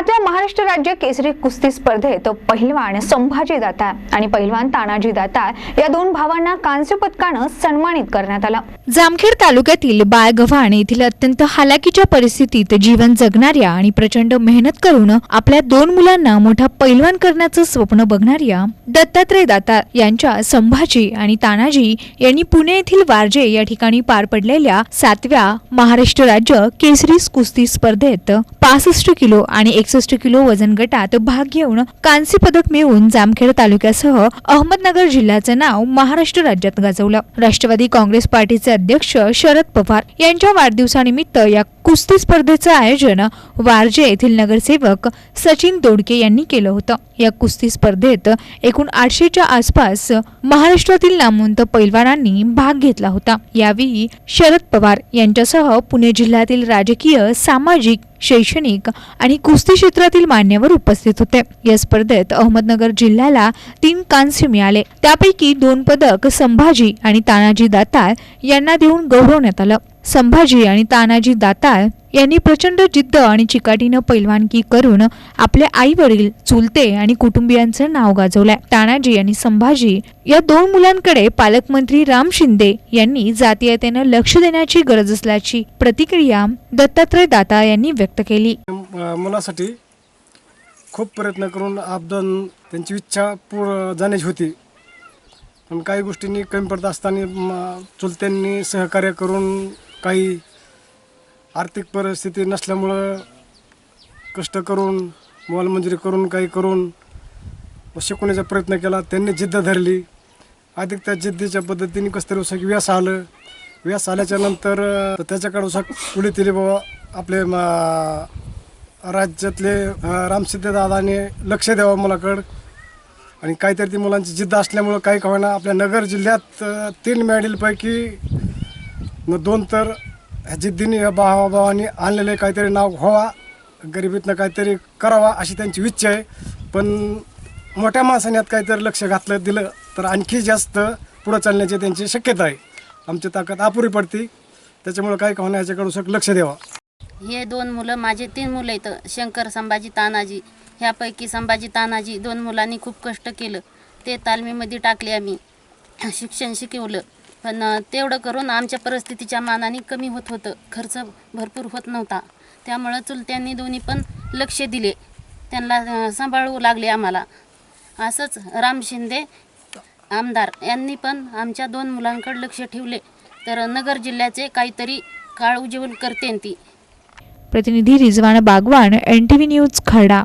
सातव्या महाराष्ट्र राज्य केसरी कुस्ती स्पर्धेत पहिलवान संभाजी दाता आणि पहिलवान तानाजी दाता या दोन भावांना कांस्य पदकानं सन्मानित करण्यात आलं. जामखेड तालुक्यातील बाळगव्हाण येथील अत्यंत हालाकीच्या परिस्थितीत जीवन जगणाऱ्या आणि प्रचंड मेहनत करून आपल्या दोन मुलांना मोठा पैलवान करण्याचं स्वप्न बघणाऱ्या दत्तात्रय दाता यांच्या संभाजी आणि तानाजी यांनी पुणे येथील वारजे या ठिकाणी पार पडलेल्या सातव्या महाराष्ट्र राज्य केसरी कुस्ती स्पर्धेत पासष्ट किलो आणि एकसष्ट किलो वजन गटात भाग घेऊन कांस्य पदक मिळवून जामखेड तालुक्यासह अहमदनगर जिल्ह्याचं नाव महाराष्ट्र राज्यात गाजवलं. राष्ट्रवादी काँग्रेस पार्टीचे अध्यक्ष शरद पवार यांच्या वाढदिवसानिमित्त या कुस्ती स्पर्धेचं आयोजन वारजे येथील नगरसेवक सचिन दोडके यांनी केलं होतं. या कुस्ती स्पर्धेत एकूण आठशेच्या आसपास महाराष्ट्रातील नामवंत पैलवानांनी भाग घेतला होता. यावेळी शरद पवार यांच्यासह पुणे जिल्ह्यातील राजकीय सामाजिक शैक्षणिक आणि कुस्ती क्षेत्रातील मान्यवर उपस्थित होते. या स्पर्धेत अहमदनगर जिल्ह्याला तीन कांस्य मिळाले. त्यापैकी दोन पदक संभाजी आणि तानाजी दातार यांना देऊन गौरवण्यात आलं. संभाजी आणि तानाजी दाताळ यांनी प्रचंड जिद्द आणि चिकाटीनं पैलवानकी करून आपले आई वडील चुलते आणि कुटुंबियांचं नाव गाजवलंय. तानाजी आणि संभाजी या दोन मुलांकडे पालकमंत्री राम शिंदे यांनी जातीयतेनं लक्ष देण्याची गरज असल्याची प्रतिक्रिया दत्तात्रय दाता यांनी व्यक्त केली. मुलासाठी खूप प्रयत्न करून आपदन त्यांची इच्छा पूर्ण जाण्याची होती. पण काही गोष्टींनी कमी पडत असताना म- चुलत्यांनी सहकार्य करून काही आर्थिक परिस्थिती नसल्यामुळं कष्ट करून मोलमजुरी करून काही करून शिकवण्याचा प्रयत्न केला. त्यांनी जिद्द धरली. अधिक त्या जिद्दीच्या पद्धतीने कसं तरी उसक व्यास आलं. व्यास आल्याच्यानंतर त्याच्याकडे उसक पुढे दिली बाबा. आपले राज्यातले रामसिद्धदादाने लक्ष द्यावं मुलाकडं. आणि काहीतरी ती मुलांची जिद्द असल्यामुळं काही कळना आपल्या नगर जिल्ह्यात तीन मेडलपैकी न दोन तर जिद्दीने या भावाभावानी आणलेले काहीतरी नाव व्हावा गरिबीतनं काहीतरी करावा अशी त्यांची इच्छा आहे. पण मोठ्या माणसाने यात काहीतरी लक्ष घातलं दिलं तर आणखी जास्त पुढं चालण्याची त्यांची शक्यता आहे. आमची ताकद अपुरी पडते. त्याच्यामुळं काय का होणार याच्याकडे लक्ष द्यावा. हे दोन मुलं माझे तीन मुलं आहेत शंकर संभाजी तानाजी. ह्यापैकी संभाजी तानाजी दोन मुलांनी खूप कष्ट केलं. ते तालमीमध्ये टाकले आम्ही. शिक्षण शिकवलं. पण तेवढं करून आमच्या परिस्थितीच्या मानाने कमी होत होतं. खर्च भरपूर होत नव्हता. त्यामुळं चुलत्यांनी दोन्ही पण लक्ष दिले. त्यांना सांभाळू लागले आम्हाला. असंच राम शिंदे आमदार यांनी पण आमच्या दोन मुलांकडे लक्ष ठेवले. तर नगर जिल्ह्याचे काहीतरी काळ उज्ज्वल करते ती. प्रतिनिधी Rizwan Bagwan N T V news Kharda.